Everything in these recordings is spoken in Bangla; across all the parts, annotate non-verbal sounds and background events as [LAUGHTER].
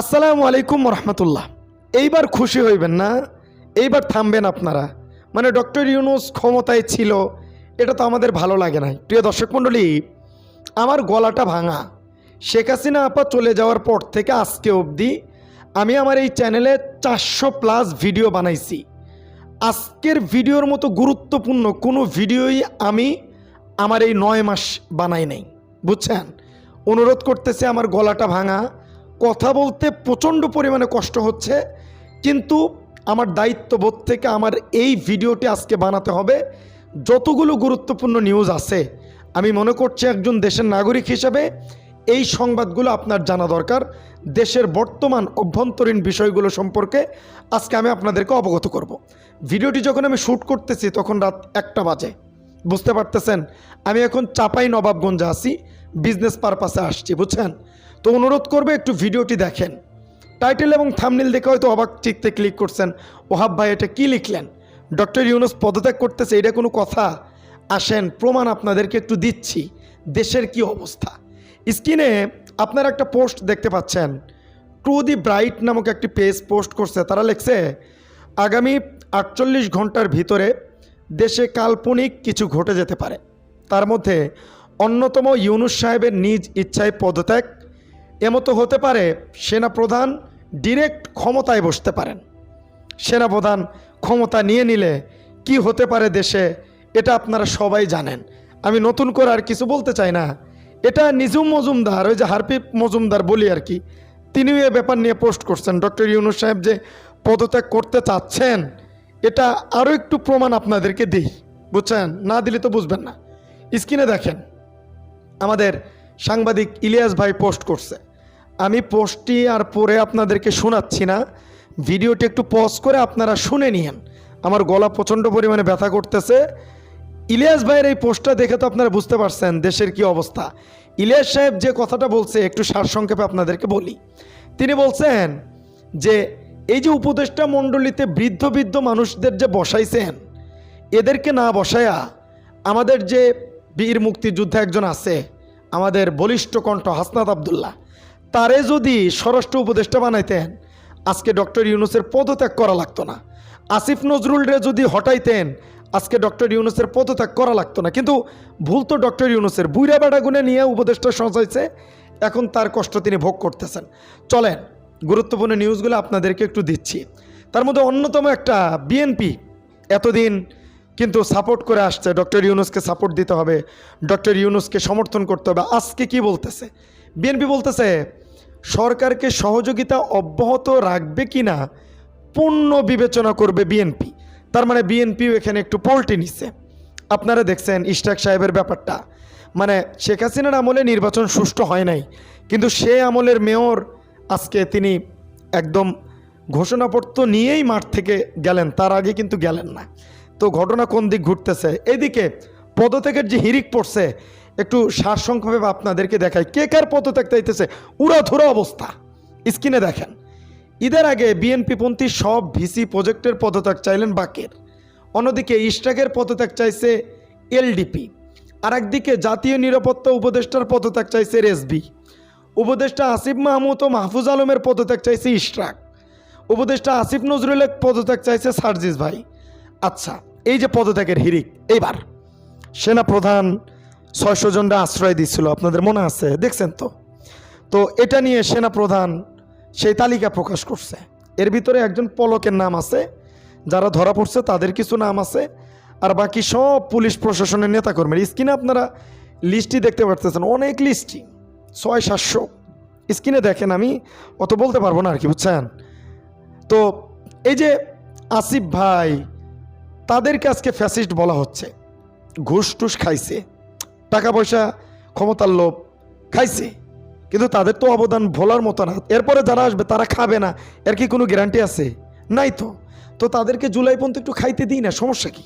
আসসালামু আলাইকুম রহমতুল্লাহ। এইবার খুশি হইবেন না? এইবার থামবেন আপনারা। মানে ডক্টর ইউনুস ক্ষমতায় ছিল, এটা তো আমাদের ভালো লাগে না প্রিয় দর্শক মণ্ডলী, আমার গলাটা ভাঙা। শেখ হাসিনা আপা চলে যাওয়ার পর থেকে আজকে অবধি আমি আমার এই চ্যানেলে চারশো প্লাস ভিডিও বানাইছি। আজকের ভিডিওর মতো গুরুত্বপূর্ণ কোনো ভিডিওই আমি আমার এই নয় মাস বানাই নাই। বুঝছেন? অনুরোধ করতেছে আমার গলাটা ভাঙা। কথা বলতে প্রচণ্ড পরিমাণে কষ্ট হচ্ছে, কিন্তু আমার দায়িত্ববোধ থেকে আমার এই ভিডিওটি আজকে বানাতে হবে। যতগুলো গুরুত্বপূর্ণ নিউজ আছে, আমি মনে করছি একজন দেশের নাগরিক হিসেবে এই সংবাদগুলো আপনার জানা দরকার। দেশের বর্তমান অভ্যন্তরীণ বিষয়গুলো সম্পর্কে আজকে আমি আপনাদেরকে অবগত করব। ভিডিওটি যখন আমি শ্যুট করতেছি তখন রাত একটা বাজে। বুঝতে পারতেছেন, আমি এখন চাপাই নবাবগঞ্জে আসি বিজনেস পারপাসে আসছি, বুঝছেন? তো অনুরোধ করবে একটু ভিডিওটি দেখেন। টাইটেল এবং থামনিল দেখে হয়তো অবাক চিকতে ক্লিক করছেন। ওহাব ভাই, এটা কী লিখলেন? ডক্টর ইউনুস পদত্যাগ করতেছে, এটা কোনো কথা? আসেন, প্রমাণ আপনাদেরকে একটু দিচ্ছি। দেশের কি অবস্থা? স্ক্রিনে আপনারা একটা পোস্ট দেখতে পাচ্ছেন। টু দি ব্রাইট নামক একটি পেজ পোস্ট করছে। তারা লিখছে, আগামী আটচল্লিশ ঘণ্টার ভিতরে দেশে কাল্পনিক কিছু ঘটে যেতে পারে। তার মধ্যে অন্যতম ইউনুস সাহেবের নিজ ইচ্ছায় পদত্যাগ এমতো হতে পারে সেনাপ্রধান ডিরেক্ট ক্ষমতায় বসতে পারেন। সেনাপ্রধান ক্ষমতা নিয়ে নিলে কি হতে পারে দেশে, এটা আপনারা সবাই জানেন। আমি নতুন করে আর কিছু বলতে চাই না। এটা নিজুম মজুমদার, ওই যে হারপিপ মজুমদার বলি আর কি, তিনিও এ ব্যাপার নিয়ে পোস্ট করছেন। ডক্টর ইউনুস সাহেব যে পদত্যাগ করতে চাচ্ছেন, এটা আরও একটু প্রমাণ আপনাদেরকে দিই। বুঝছেন? না দিলে তো বুঝবেন না। স্ক্রিনে দেখেন, আমাদের সাংবাদিক ইলিয়াস ভাই পোস্ট করছে। আমি পোস্টটি আর পরে আপনাদেরকে শোনাচ্ছি না। ভিডিওটি একটু পজ করে আপনারা শুনে নিয়েন। আমার গলা প্রচণ্ড পরিমাণে ব্যথা করতেছে। ইলিয়াস ভাইয়ের এই পোস্টটা দেখে তো আপনারা বুঝতে পারছেন দেশের কি অবস্থা। ইলিয়াস সাহেব যে কথাটা বলছে, একটু সারসংক্ষেপে আপনাদেরকে বলি। তিনি বলছেন যে, এই যে উপদেষ্টা মণ্ডলীতে বৃদ্ধ বৃদ্ধ মানুষদের যে বসাইছেন, এদেরকে না বসায়া আমাদের যে বীর মুক্তিযুদ্ধে একজন আছে, আমাদের বলিষ্ঠ কণ্ঠ হাসনাত আবদুল্লাহ তারে যদি স্বরাষ্ট্র উপদেষ্টা বানাইতেন, আজকে ডক্টর ইউনুসের পদত্যাগ করা লাগতো না। আসিফ নজরুলরে যদি হটাইতেন, আজকে ডক্টর ইউনুসের পদত্যাগ করা লাগতো না। কিন্তু ভুল তো ডক্টর ইউনুসের। বুইরা বেড়া গুনে নিয়ে উপদেষ্টা সজাইছে, এখন তার কষ্ট তিনি ভোগ করতেছেন। চলেন, গুরুত্বপূর্ণ নিউজগুলো আপনাদেরকে একটু দিচ্ছি। তার মধ্যে অন্যতম একটা বিএনপি, এতদিন কিন্তু সাপোর্ট করে আসছে। ডক্টর ইউনুসকে সাপোর্ট দিতে হবে, ডক্টর ইউনুসকে সমর্থন করতে হবে। আজকে কি বলতেছে? বিএনপি বলতেছে, সরকারকে সহযোগিতা অব্যাহত রাখবে কি না পূর্ণ বিবেচনা করবে বিএনপি। তার মানে বিএনপিও এখানে একটু পল্টি নিচ্ছে আপনারা দেখছেন ইশতাক সাহেবের ব্যাপারটা। মানে শেখ হাসিনার আমলে নির্বাচন সুষ্ঠু হয় নাই, কিন্তু সে আমলের মেয়র আজকে তিনি একদম ঘোষণাপত্র নিয়েই মাঠ থেকে গেলেন, তার আগে কিন্তু গেলেন না। তো ঘটনা কোন দিক ঘুরতেছে? এদিকে পদত্যাগের যে হিরিক পড়ছে একটু সারসংক্ষেপে আপনাদেরকে দেখায় কে কার পদত্যাগ চাইতেছে? উড়াধুরা অবস্থা। স্ক্রিনে দেখেন, ঈদের আগে বিএনপিপন্থী সব ভিসি প্রজেক্টের পদত্যাগ চাইলেন বাকের। অন্যদিকে ইস্টাকের পদত্যাগ চাইছে এলডিপি। আর একদিকে জাতীয় নিরাপত্তা উপদেষ্টার পদত্যাগ চাইছে রেসবি উপদেষ্টা আসিফ মাহমুদ ও মাহফুজ আলমের পদত্যাগ চাইছে ইশরাক উপদেষ্টা আসিফ নজরুলের পদত্যাগ চাইছে সার্জিস ভাই। আচ্ছা এই যে পদত্যাগের হিরিক এইবার সেনা প্রধান ছয়শো জনরা আশ্রয় দিচ্ছিল আপনাদের মনে আছে? দেখছেন তো? তো এটা নিয়ে সেনা প্রধান সেই তালিকা প্রকাশ করছে। এর ভিতরে একজন পলকের নাম আছে, যারা ধরা পড়ছে তাদের কিছু নাম আছে, আর বাকি সব পুলিশ প্রশাসনের নেতাকর্মীর। স্ক্রিনে আপনারা লিস্টটি দেখতে পারতেছেন, অনেক লিস্টই, ছয়, সাতশো। স্ক্রিনে দেখেন আমি, অত বলতে পারব না আর কি, বুঝছেন? তো এই যে আসিফ ভাই, তাদেরকে আজকে ফ্যাসিস্ট বলা হচ্ছে, ঘুষ টুস খাইছে। টাকা পয়সা ক্ষমতার লোভ খাইছে। কিন্তু তাদের তো অবদান ভোলার মতো না। এরপরে যারা আসবে তারা খাবে না। এর কি কোনো গ্যারান্টি আছে? নাই তো। তো তাদেরকে জুলাই পর্যন্ত একটু খাইতে দিই না সমস্যা কি?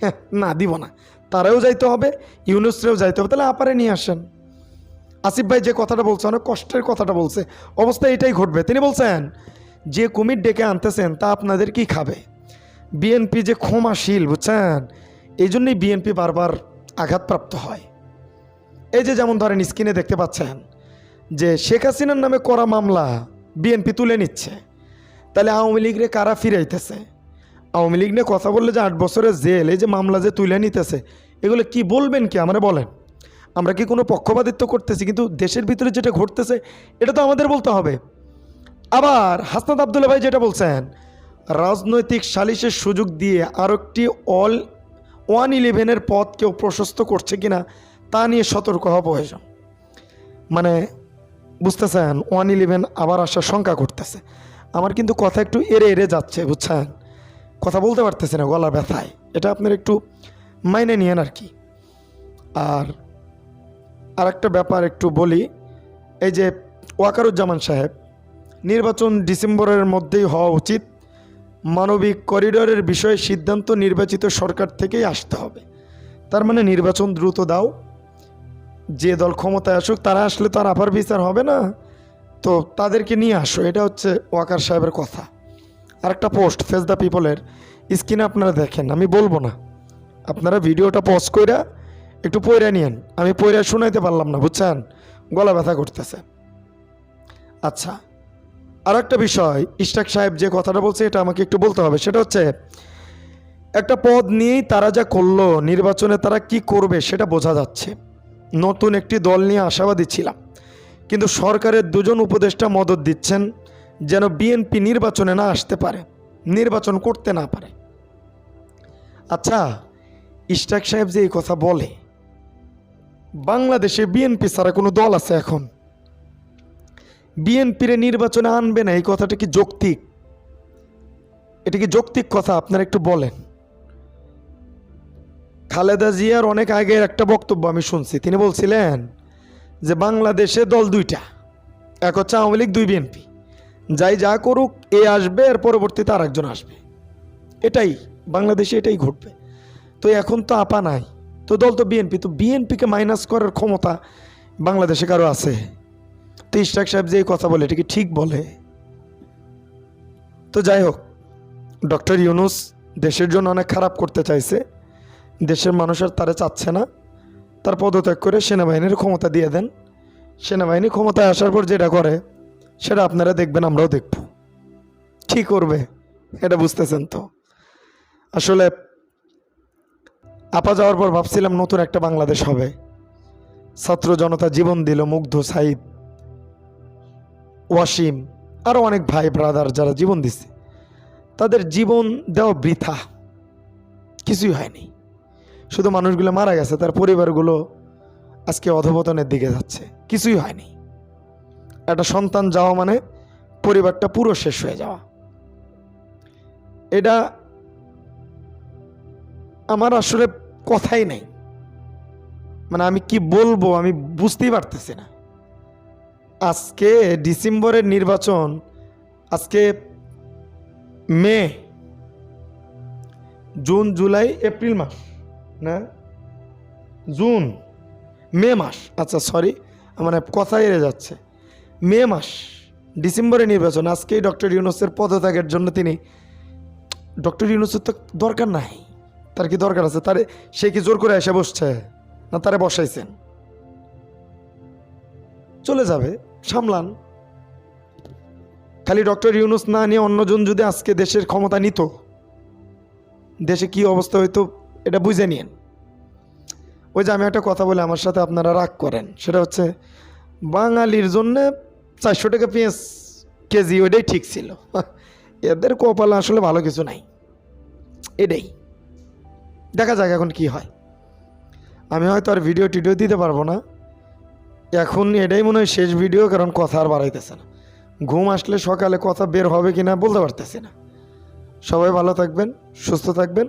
হ্যাঁ, না দিব না। তারাও যাইতে হবে ইউনুসরেও যাইতে হবে। তাহলে আপারে নিয়ে আসেন। আসিফ ভাই যে কথাটা বলছে অনেক কষ্টের কথাটা বলছে। অবস্থা এটাই ঘটবে। তিনি বলছেন যে কুমির ডেকে আনতেছেন তা আপনাদের কি খাবে? বিএনপি যে ক্ষমাশীল বুঝছেন? এই জন্যই বিএনপি বারবার আঘাতপ্রাপ্ত হয়। এই যে যেমন ধরেন স্ক্রিনে দেখতে পাচ্ছেন যে শেখ হাসিনার নামে করা মামলা বিএনপি তুলে নিচ্ছে, তাহলে আওয়ামী লীগরে কারা ফিরাইতেছে? আওয়ামী লীগ নিয়ে কথা বললে যে আট বছরের জেল, এই যে মামলা যে তুলে নিতেছে, এগুলো কি বলবেন কি? আমরা বলেন। আমরা কি কোনো পক্ষপাতিত্ব করতেছি? কিন্তু দেশের ভিতরে যেটা ঘটতেছে, এটা তো আমাদের বলতে হবে। আবার হাসনাত আবদুল্লা ভাই যেটা বলছেন, রাজনৈতিক সালিশের সুযোগ দিয়ে আরও একটি অল ওয়ান ইলেভেনের পথ কেউ প্রশস্ত করছে কিনা তা নিয়ে সতর্ক হওয়া প্রয়োজন মানে বুঝতেছেন ওয়ান ইলেভেন আবার আসার শঙ্কা করতেছে। আমার কিন্তু কথা একটু এড়ে এড়ে যাচ্ছে, বুঝছেন? কথা বলতে পারতেছে না গলা ব্যথায়। এটা আপনার একটু মাইনে নিয়েন আর কি। আর আর একটা ব্যাপার একটু বলি, এই যে ওয়াকারুজ্জামান সাহেব, নির্বাচন ডিসেম্বরের মধ্যেই হওয়া উচিত। মানবিক করিডোরের বিষয়ে সিদ্ধান্ত নির্বাচিত সরকার থেকেই আসতে হবে। তার মানে নির্বাচন দ্রুত দাও যে দল ক্ষমতায় আসুক, তারা আসলে তো আর আপার বিচার হবে না। তো তাদেরকে নিয়ে আসো, এটা হচ্ছে ওয়াকার সাহেবের কথা। আর একটা পোস্ট ফেস দ্য পিপলের, স্ক্রিনে আপনারা দেখেন, আমি বলব না। আপনারা ভিডিওটা পজ কইরা একটু পয়রা নিয়েন। আমি পয়রা শুনাইতে পারলাম না, বুঝছেন? গলা ব্যথা করতেছে। আচ্ছা আর একটা বিষয় ইস্টাক সাহেব যে কথাটা বলছে, এটা আমাকে একটু বলতে হবে। সেটা হচ্ছে, একটা পদ নিয়েই তারা যা করল, নির্বাচনে তারা কি করবে, সেটা বোঝা যাচ্ছে। নতুন একটি দল নিয়ে আশাবাদী ছিলাম। কিন্তু সরকারের দুজন উপদেষ্টা মদত দিচ্ছেন যেন বিএনপি নির্বাচনে না আসতে পারে, নির্বাচন করতে না পারে। আচ্ছা ইস্টাক সাহেব যে এই কথা বলে, বাংলাদেশে বিএনপি ছাড়া কোনো দল আছে এখন? বিএনপিরে নির্বাচনে আনবে না, এই কথাটা কি যৌক্তিক? এটা কি যৌক্তিক কথা? আপনারা একটু বলেন। খালেদা জিয়ার অনেক আগের একটা বক্তব্য আমি শুনছি। তিনি বলছিলেন যে, বাংলাদেশে দল দুইটা, এক হচ্ছে আওয়ামী লীগ, দুই বিএনপি। যাই যা করুক, এ আসবে আর পরবর্তীতে আর একজন আসবে। এটাই, বাংলাদেশে এটাই ঘটবে। তো এখন তো আপা নাই, তো দল তো বিএনপি। তো বিএনপিকে মাইনাস করার ক্ষমতা বাংলাদেশে কারও আছে? তো ইস্টাক সাহেব যে কথা বলে, এটা কি ঠিক বলে? তো যাই হোক, ডক্টর ইউনুস দেশের জন্য অনেক খারাপ করতে চাইছে। দেশের মানুষ আর তারা চাচ্ছে না। তার পদত্যাগ করে সেনাবাহিনীর ক্ষমতা দিয়ে দেন। সেনাবাহিনী ক্ষমতায় আসার পর যেটা করে, সেটা আপনারা দেখবেন, আমরাও দেখব। কি করবে, এটা বুঝতেছেন তো? আসলে আপা যাওয়ার পর ভাবছিলাম নতুন একটা বাংলাদেশ হবে। ছাত্র জনতা জীবন দিল মুগ্ধ, সাইদ, ওয়াসিম আরও অনেক ভাই ব্রাদার যারা জীবন দিচ্ছে তাদের জীবন দেওয়া বৃথা। কিছুই হয়নি। শুধু মানুষগুলো মারা গেছে, তার পরিবারগুলো আজকে অধপতনের দিকে যাচ্ছে। কিছুই হয়নি। একটা সন্তান যাওয়া মানে পরিবারটা পুরো শেষ হয়ে যাওয়া। এটা আমার আসলে কথাই নেই। মানে আমি কি বলব আমি বুঝতেই পারতেছি না। আজকে ডিসেম্বরের নির্বাচন, আজকে মে, জুন, জুলাই, এপ্রিল মাস। না? জুন, মে মাস। আচ্ছা সরি মানে কথা এড়ে যাচ্ছে। মে মাস, ডিসেম্বরে নির্বাচন। আজকেই ডক্টর ইউনুসের পদত্যাগের জন্য তিনি ডক্টর ইউনুসের তো দরকার নাই। তার কি দরকার আছে? তারে সে কি জোর করে এসে বসছে? না তারে বসাইছেন? চলে যাবে, সামলান। খালি ডক্টর ইউনুস না নিয়ে অন্যজন যদি আজকে দেশের ক্ষমতা নিত, দেশে কি অবস্থা হইতো? এটা বুঝে নিন ওই যে আমি একটা কথা বলে, আমার সাথে আপনারা রাগ করেন। সেটা হচ্ছে, বাঙালির জন্য চারশো টাকা পেঁয়াজ কেজি ওইটাই ঠিক ছিল। [LAUGHS] এদের কপালে আসলে ভালো কিছু নাই। এটাই। দেখা যাক এখন কি হয়। আমি হয়তো আর ভিডিও টিডিও দিতে পারব না। এখন এটাই মনে হয় শেষ ভিডিও কারণ কথা আর বাড়াইতেছে না। ঘুম আসলে সকালে কথা বের হবে কি না বলতে পারতেছি না। সবাই ভালো থাকবেন, সুস্থ থাকবেন।